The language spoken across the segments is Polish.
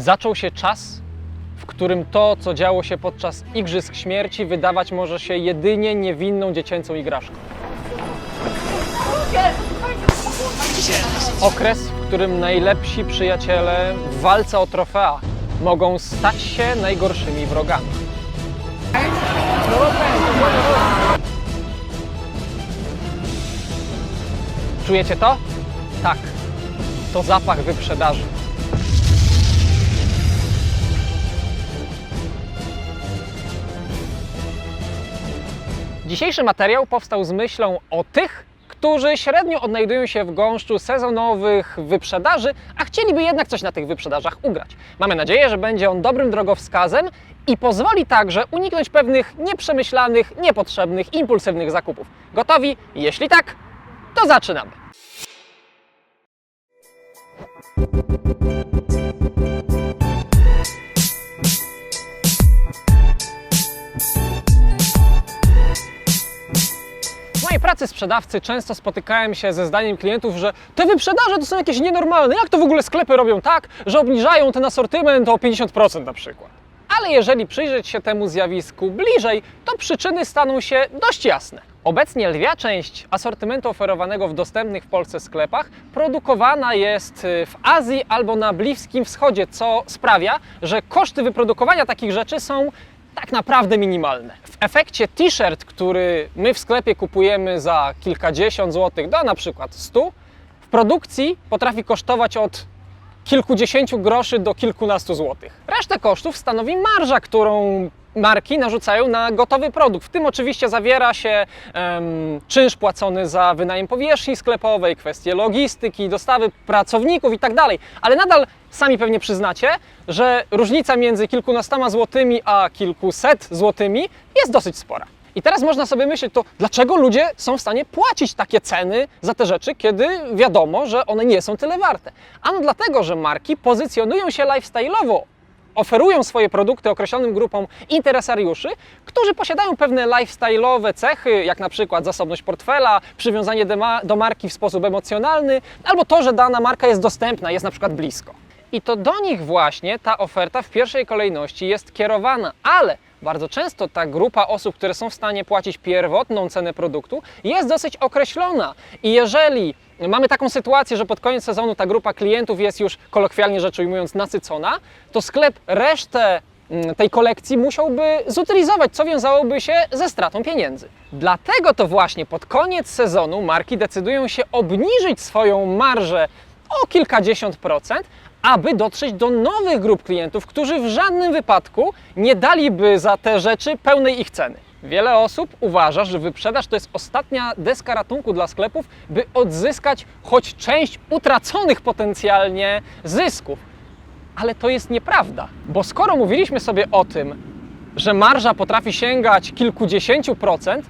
Zaczął się czas, w którym to, co działo się podczas Igrzysk Śmierci, wydawać może się jedynie niewinną dziecięcą igraszką. Okres, w którym najlepsi przyjaciele w walce o trofea mogą stać się najgorszymi wrogami. Czujecie to? Tak. To zapach wyprzedaży. Dzisiejszy materiał powstał z myślą o tych, którzy średnio odnajdują się w gąszczu sezonowych wyprzedaży, a chcieliby jednak coś na tych wyprzedażach ugrać. Mamy nadzieję, że będzie on dobrym drogowskazem i pozwoli także uniknąć pewnych nieprzemyślanych, niepotrzebnych, impulsywnych zakupów. Gotowi? Jeśli tak, to zaczynamy. Pracy sprzedawcy często spotykałem się ze zdaniem klientów, że te wyprzedaże to są jakieś nienormalne. Jak to w ogóle sklepy robią tak, że obniżają ten asortyment o 50% na przykład? Ale jeżeli przyjrzeć się temu zjawisku bliżej, to przyczyny staną się dość jasne. Obecnie lwia część asortymentu oferowanego w dostępnych w Polsce sklepach produkowana jest y, w Azji albo na Bliskim Wschodzie, co sprawia, że koszty wyprodukowania takich rzeczy są tak naprawdę minimalne. W efekcie t-shirt, który my w sklepie kupujemy za kilkadziesiąt złotych do na przykład 100, w produkcji potrafi kosztować od kilkudziesięciu groszy do kilkunastu złotych. Resztę kosztów stanowi marża, którą marki narzucają na gotowy produkt. W tym oczywiście zawiera się em, czynsz płacony za wynajem powierzchni sklepowej, kwestie logistyki, dostawy pracowników i tak dalej. Ale nadal sami pewnie przyznacie, że różnica między kilkunastoma złotymi a kilkuset złotymi jest dosyć spora. I teraz można sobie myśleć, to dlaczego ludzie są w stanie płacić takie ceny za te rzeczy, kiedy wiadomo, że one nie są tyle warte? Ano dlatego, że marki pozycjonują się lifestyle'owo, oferują swoje produkty określonym grupom interesariuszy, którzy posiadają pewne lifestyle'owe cechy, jak na przykład zasobność portfela, przywiązanie do ma- do marki w sposób emocjonalny, albo to, że dana marka jest dostępna, jest na przykład blisko. I to do nich właśnie ta oferta w pierwszej kolejności jest kierowana, ale bardzo często ta grupa osób, które są w stanie płacić pierwotną cenę produktu, jest dosyć określona. I jeżeli mamy taką sytuację, że pod koniec sezonu ta grupa klientów jest już kolokwialnie rzecz ujmując nasycona, to sklep resztę mm, tej kolekcji musiałby zutylizować, co wiązałoby się ze stratą pieniędzy. Dlatego to właśnie pod koniec sezonu marki decydują się obniżyć swoją marżę o kilkadziesiąt procent, aby dotrzeć do nowych grup klientów, którzy w żadnym wypadku nie daliby za te rzeczy pełnej ich ceny. Wiele osób uważa, że wyprzedaż to jest ostatnia deska ratunku dla sklepów, by odzyskać choć część utraconych potencjalnie zysków. Ale to jest nieprawda, bo skoro mówiliśmy sobie o tym, że marża potrafi sięgać kilkudziesięciu procent,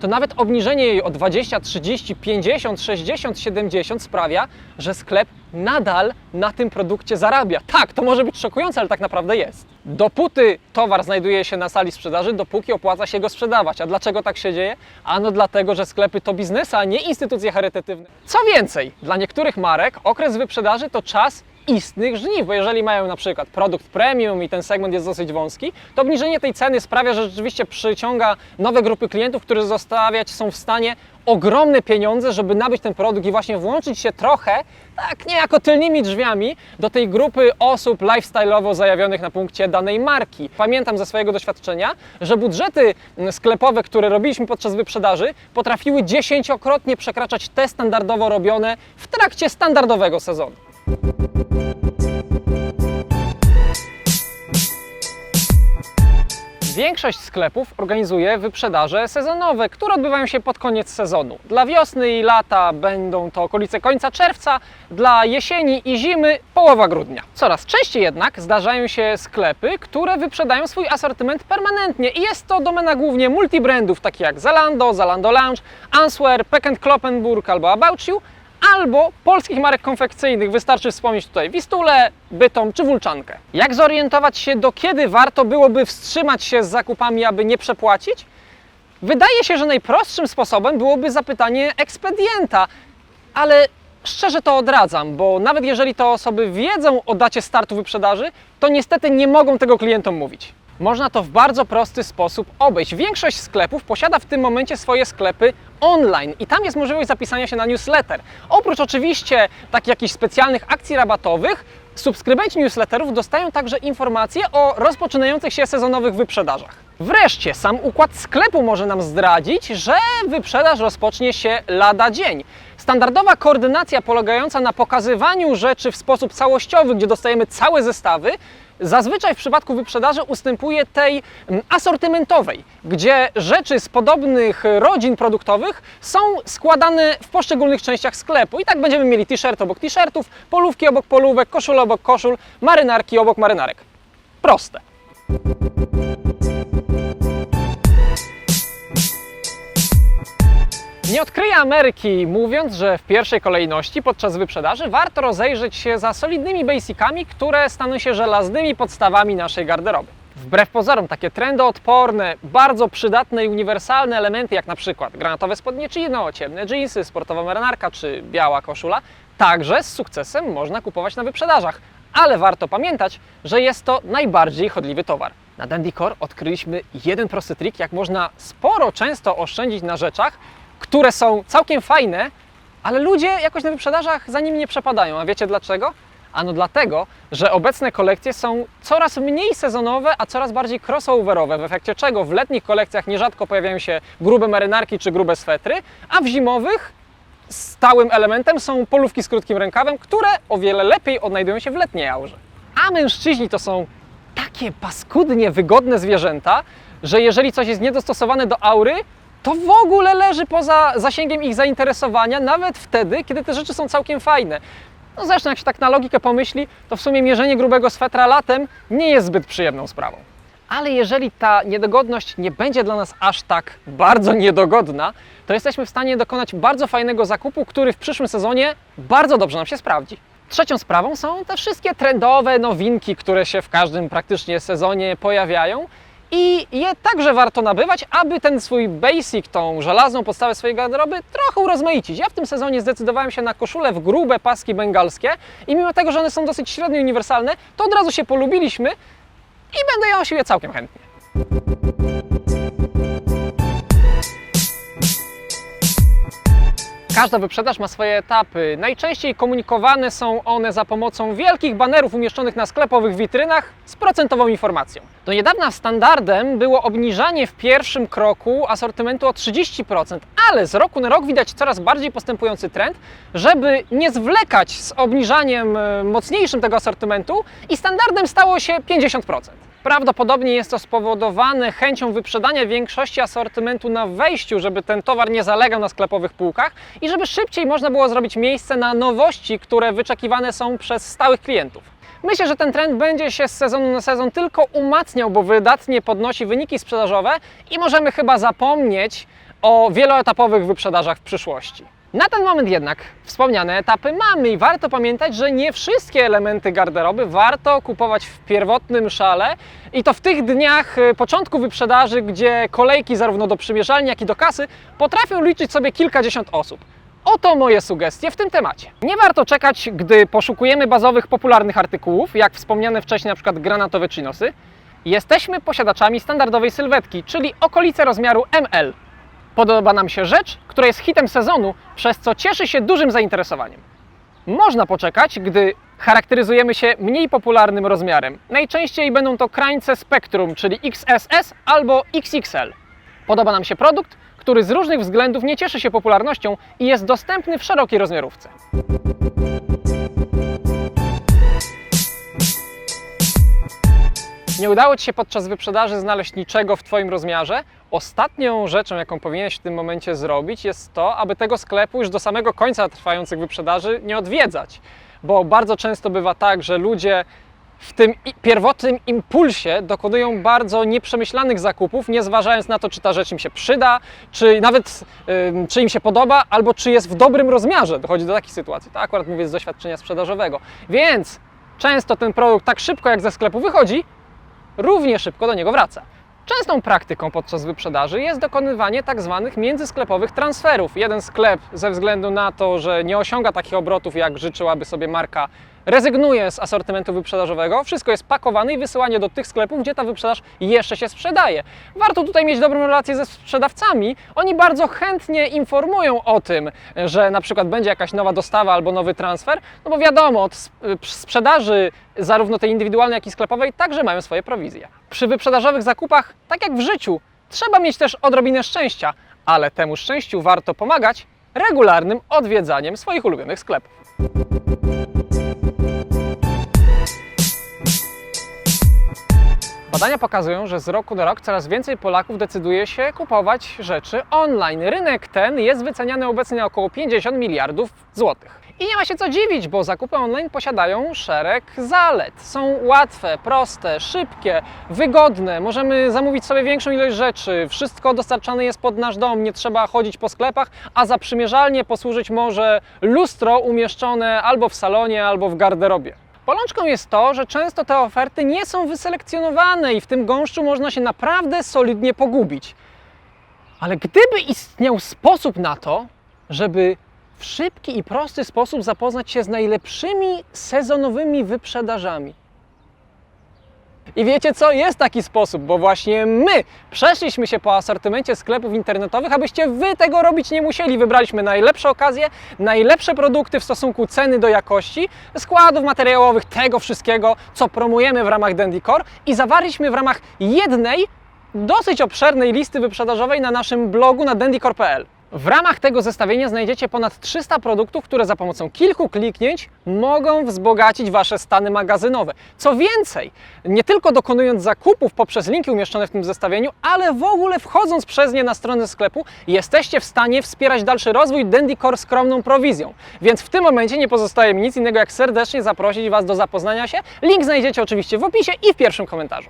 to nawet obniżenie jej o 20, 30, 50, 60, 70 sprawia, że sklep nadal na tym produkcie zarabia. Tak, to może być szokujące, ale tak naprawdę jest. Dopóty towar znajduje się na sali sprzedaży, dopóki opłaca się go sprzedawać. A dlaczego tak się dzieje? Ano dlatego, że sklepy to biznesy, a nie instytucje charytatywne. Co więcej, dla niektórych marek okres wyprzedaży to czas istnych żniw, bo jeżeli mają na przykład produkt premium i ten segment jest dosyć wąski, to obniżenie tej ceny sprawia, że rzeczywiście przyciąga nowe grupy klientów, którzy zostawiać są w stanie ogromne pieniądze, żeby nabyć ten produkt i właśnie włączyć się trochę, tak niejako tylnymi drzwiami, do tej grupy osób lifestyle'owo zajawionych na punkcie danej marki. Pamiętam ze swojego doświadczenia, że budżety mm, sklepowe, które robiliśmy podczas wyprzedaży, potrafiły dziesięciokrotnie przekraczać te standardowo robione w trakcie standardowego sezonu. Większość sklepów organizuje wyprzedaże sezonowe, które odbywają się pod koniec sezonu. Dla wiosny i lata będą to okolice końca czerwca, dla jesieni i zimy połowa grudnia. Coraz częściej jednak zdarzają się sklepy, które wyprzedają swój asortyment permanentnie i jest to domena głównie multibrandów takich jak Zalando, Zalando Lounge, Answer, Peck Kloppenburg albo About You, albo polskich marek konfekcyjnych. Wystarczy wspomnieć tutaj Wistulę, Bytom czy Wulczankę. Jak zorientować się, do kiedy warto byłoby wstrzymać się z zakupami, aby nie przepłacić? Wydaje się, że najprostszym sposobem byłoby zapytanie ekspedienta, ale szczerze to odradzam, bo nawet jeżeli te osoby wiedzą o dacie startu wyprzedaży, to niestety nie mogą tego klientom mówić. Można to w bardzo prosty sposób obejść. Większość sklepów posiada w tym momencie swoje sklepy online i tam jest możliwość zapisania się na newsletter. Oprócz oczywiście takich jakichś specjalnych akcji rabatowych, subskrybenci newsletterów dostają także informacje o rozpoczynających się sezonowych wyprzedażach. Wreszcie sam układ sklepu może nam zdradzić, że wyprzedaż rozpocznie się lada dzień. Standardowa koordynacja polegająca na pokazywaniu rzeczy w sposób całościowy, gdzie dostajemy całe zestawy, zazwyczaj w przypadku wyprzedaży ustępuje tej mm, asortymentowej, gdzie rzeczy z podobnych rodzin produktowych są składane w poszczególnych częściach sklepu. I tak będziemy mieli t-shirt obok t-shirtów, polówki obok polówek, koszul obok koszul, marynarki obok marynarek. Proste. Nie odkryję Ameryki, mówiąc, że w pierwszej kolejności podczas wyprzedaży warto rozejrzeć się za solidnymi basicami, które staną się żelaznymi podstawami naszej garderoby. Wbrew pozorom, takie trendoodporne, bardzo przydatne i uniwersalne elementy, jak na przykład granatowe spodnie chino, ciemne jeansy, sportowa marynarka czy biała koszula, także z sukcesem można kupować na wyprzedażach. Ale warto pamiętać, że jest to najbardziej chodliwy towar. Na Dandycore odkryliśmy jeden prosty trik, jak można sporo często oszczędzić na rzeczach, które są całkiem fajne, ale ludzie jakoś na wyprzedażach za nimi nie przepadają. A wiecie dlaczego? Ano dlatego, że obecne kolekcje są coraz mniej sezonowe, a coraz bardziej crossoverowe, w efekcie czego w letnich kolekcjach nierzadko pojawiają się grube marynarki czy grube swetry, a w zimowych stałym elementem są polówki z krótkim rękawem, które o wiele lepiej odnajdują się w letniej aurze. A mężczyźni to są takie paskudnie wygodne zwierzęta, że jeżeli coś jest niedostosowane do aury, to w ogóle leży poza zasięgiem ich zainteresowania, nawet wtedy, kiedy te rzeczy są całkiem fajne. No zresztą, jak się tak na logikę pomyśli, to w sumie mierzenie grubego swetra latem nie jest zbyt przyjemną sprawą. Ale jeżeli ta niedogodność nie będzie dla nas aż tak bardzo niedogodna, to jesteśmy w stanie dokonać bardzo fajnego zakupu, który w przyszłym sezonie bardzo dobrze nam się sprawdzi. Trzecią sprawą są te wszystkie trendowe nowinki, które się w każdym praktycznie sezonie pojawiają. I je także warto nabywać, aby ten swój basic, tą żelazną podstawę swojej garderoby trochę urozmaicić. Ja w tym sezonie zdecydowałem się na koszule w grube paski bengalskie i mimo tego, że one są dosyć średnio uniwersalne, to od razu się polubiliśmy i będę nosił je całkiem chętnie. Każda wyprzedaż ma swoje etapy. Najczęściej komunikowane są one za pomocą wielkich banerów umieszczonych na sklepowych witrynach z procentową informacją. Do niedawna standardem było obniżanie w pierwszym kroku asortymentu o 30%, ale z roku na rok widać coraz bardziej postępujący trend, żeby nie zwlekać z obniżaniem e, mocniejszym tego asortymentu i standardem stało się 50%. Prawdopodobnie jest to spowodowane chęcią wyprzedania większości asortymentu na wejściu, żeby ten towar nie zalegał na sklepowych półkach i żeby szybciej można było zrobić miejsce na nowości, które wyczekiwane są przez stałych klientów. Myślę, że ten trend będzie się z sezonu na sezon tylko umacniał, bo wydatnie podnosi wyniki sprzedażowe i możemy chyba zapomnieć o wieloetapowych wyprzedażach w przyszłości. Na ten moment jednak wspomniane etapy mamy i warto pamiętać, że nie wszystkie elementy garderoby warto kupować w pierwotnym szale i to w tych dniach y, początku wyprzedaży, gdzie kolejki zarówno do przymierzalni, jak i do kasy potrafią liczyć sobie kilkadziesiąt osób. Oto moje sugestie w tym temacie. Nie warto czekać, gdy poszukujemy bazowych, popularnych artykułów, jak wspomniane wcześniej na przykład granatowe chinosy. Jesteśmy posiadaczami standardowej sylwetki, czyli okolice rozmiaru ML. Podoba nam się rzecz, która jest hitem sezonu, przez co cieszy się dużym zainteresowaniem. Można poczekać, gdy charakteryzujemy się mniej popularnym rozmiarem. Najczęściej będą to krańce Spectrum, czyli XSS albo XXL. Podoba nam się produkt, który z różnych względów nie cieszy się popularnością i jest dostępny w szerokiej rozmiarówce. Nie udało Ci się podczas wyprzedaży znaleźć niczego w Twoim rozmiarze? Ostatnią rzeczą, jaką powinieneś w tym momencie zrobić, jest to, aby tego sklepu już do samego końca trwających wyprzedaży nie odwiedzać. Bo bardzo często bywa tak, że ludzie w tym pierwotnym impulsie dokonują bardzo nieprzemyślanych zakupów, nie zważając na to, czy ta rzecz im się przyda, czy nawet ym, czy im się podoba, albo czy jest w dobrym rozmiarze. Dochodzi do takich sytuacji. To akurat mówię z doświadczenia sprzedażowego. Więc często ten produkt tak szybko jak ze sklepu wychodzi, równie szybko do niego wraca. Częstą praktyką podczas wyprzedaży jest dokonywanie tak zwanych międzysklepowych transferów. Jeden sklep ze względu na to, że nie osiąga takich obrotów, jak życzyłaby sobie marka, rezygnuje z asortymentu wyprzedażowego, wszystko jest pakowane i wysyłanie do tych sklepów, gdzie ta wyprzedaż jeszcze się sprzedaje. Warto tutaj mieć dobrą relację ze sprzedawcami. Oni bardzo chętnie informują o tym, że na przykład będzie jakaś nowa dostawa albo nowy transfer, no bo wiadomo, od sp- sprzedaży zarówno tej indywidualnej, jak i sklepowej także mają swoje prowizje. Przy wyprzedażowych zakupach, tak jak w życiu, trzeba mieć też odrobinę szczęścia, ale temu szczęściu warto pomagać regularnym odwiedzaniem swoich ulubionych sklepów. Badania pokazują, że z roku na rok coraz więcej Polaków decyduje się kupować rzeczy online. Rynek ten jest wyceniany obecnie na około 50 miliardów złotych. I nie ma się co dziwić, bo zakupy online posiadają szereg zalet. Są łatwe, proste, szybkie, wygodne. Możemy zamówić sobie większą ilość rzeczy. Wszystko dostarczane jest pod nasz dom, nie trzeba chodzić po sklepach, a za przymierzalnie posłużyć może lustro umieszczone albo w salonie, albo w garderobie. Bolączką jest to, że często te oferty nie są wyselekcjonowane i w tym gąszczu można się naprawdę solidnie pogubić. Ale gdyby istniał sposób na to, żeby w szybki i prosty sposób zapoznać się z najlepszymi sezonowymi wyprzedażami. I wiecie co? Jest taki sposób, bo właśnie my przeszliśmy się po asortymencie sklepów internetowych, abyście wy tego robić nie musieli. Wybraliśmy najlepsze okazje, najlepsze produkty w stosunku ceny do jakości, składów materiałowych, tego wszystkiego, co promujemy w ramach Dendycore i zawarliśmy w ramach jednej, dosyć obszernej listy wyprzedażowej na naszym blogu na dendycore.pl. W ramach tego zestawienia znajdziecie ponad 300 produktów, które za pomocą kilku kliknięć mogą wzbogacić Wasze stany magazynowe. Co więcej, nie tylko dokonując zakupów poprzez linki umieszczone w tym zestawieniu, ale w ogóle wchodząc przez nie na stronę sklepu, jesteście w stanie wspierać dalszy rozwój Dendycore skromną prowizją. Więc w tym momencie nie pozostaje mi nic innego jak serdecznie zaprosić Was do zapoznania się. Link znajdziecie oczywiście w opisie i w pierwszym komentarzu.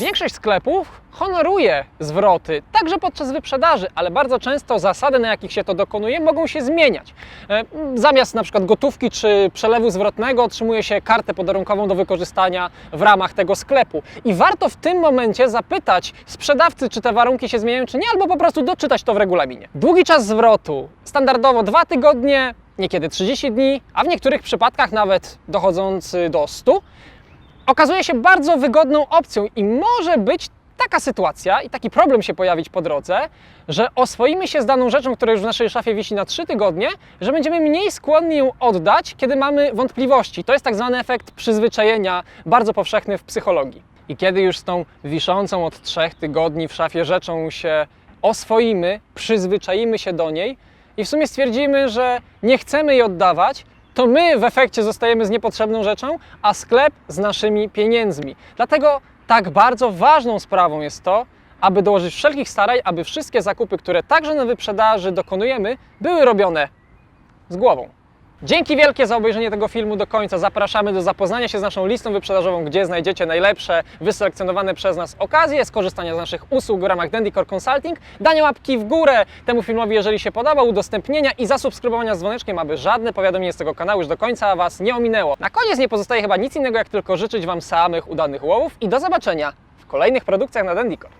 Większość sklepów honoruje zwroty, także podczas wyprzedaży, ale bardzo często zasady, na jakich się to dokonuje, mogą się zmieniać. E, Zamiast na przykład gotówki czy przelewu zwrotnego otrzymuje się kartę podarunkową do wykorzystania w ramach tego sklepu. I warto w tym momencie zapytać sprzedawcy, czy te warunki się zmieniają, czy nie, albo po prostu doczytać to w regulaminie. Długi czas zwrotu, standardowo dwa tygodnie, niekiedy 30 dni, a w niektórych przypadkach nawet dochodzący do 100 okazuje się bardzo wygodną opcją i może być taka sytuacja i taki problem się pojawić po drodze, że oswoimy się z daną rzeczą, która już w naszej szafie wisi na 3 tygodnie, że będziemy mniej skłonni ją oddać, kiedy mamy wątpliwości. To jest tak zwany efekt przyzwyczajenia, bardzo powszechny w psychologii. I kiedy już z tą wiszącą od 3 tygodni w szafie rzeczą się oswoimy, przyzwyczaimy się do niej i w sumie stwierdzimy, że nie chcemy jej oddawać, to my w efekcie zostajemy z niepotrzebną rzeczą, a sklep z naszymi pieniędzmi. Dlatego tak bardzo ważną sprawą jest to, aby dołożyć wszelkich starań, aby wszystkie zakupy, które także na wyprzedaży dokonujemy, były robione z głową. Dzięki wielkie za obejrzenie tego filmu do końca. Zapraszamy do zapoznania się z naszą listą wyprzedażową, gdzie znajdziecie najlepsze, wyselekcjonowane przez nas okazje skorzystania z naszych usług w ramach Dendycore Consulting, dania łapki w górę temu filmowi, jeżeli się podobał, udostępnienia i zasubskrybowania z dzwoneczkiem, aby żadne powiadomienie z tego kanału już do końca Was nie ominęło. Na koniec nie pozostaje chyba nic innego, jak tylko życzyć Wam samych udanych łowów i do zobaczenia w kolejnych produkcjach na Dendycore.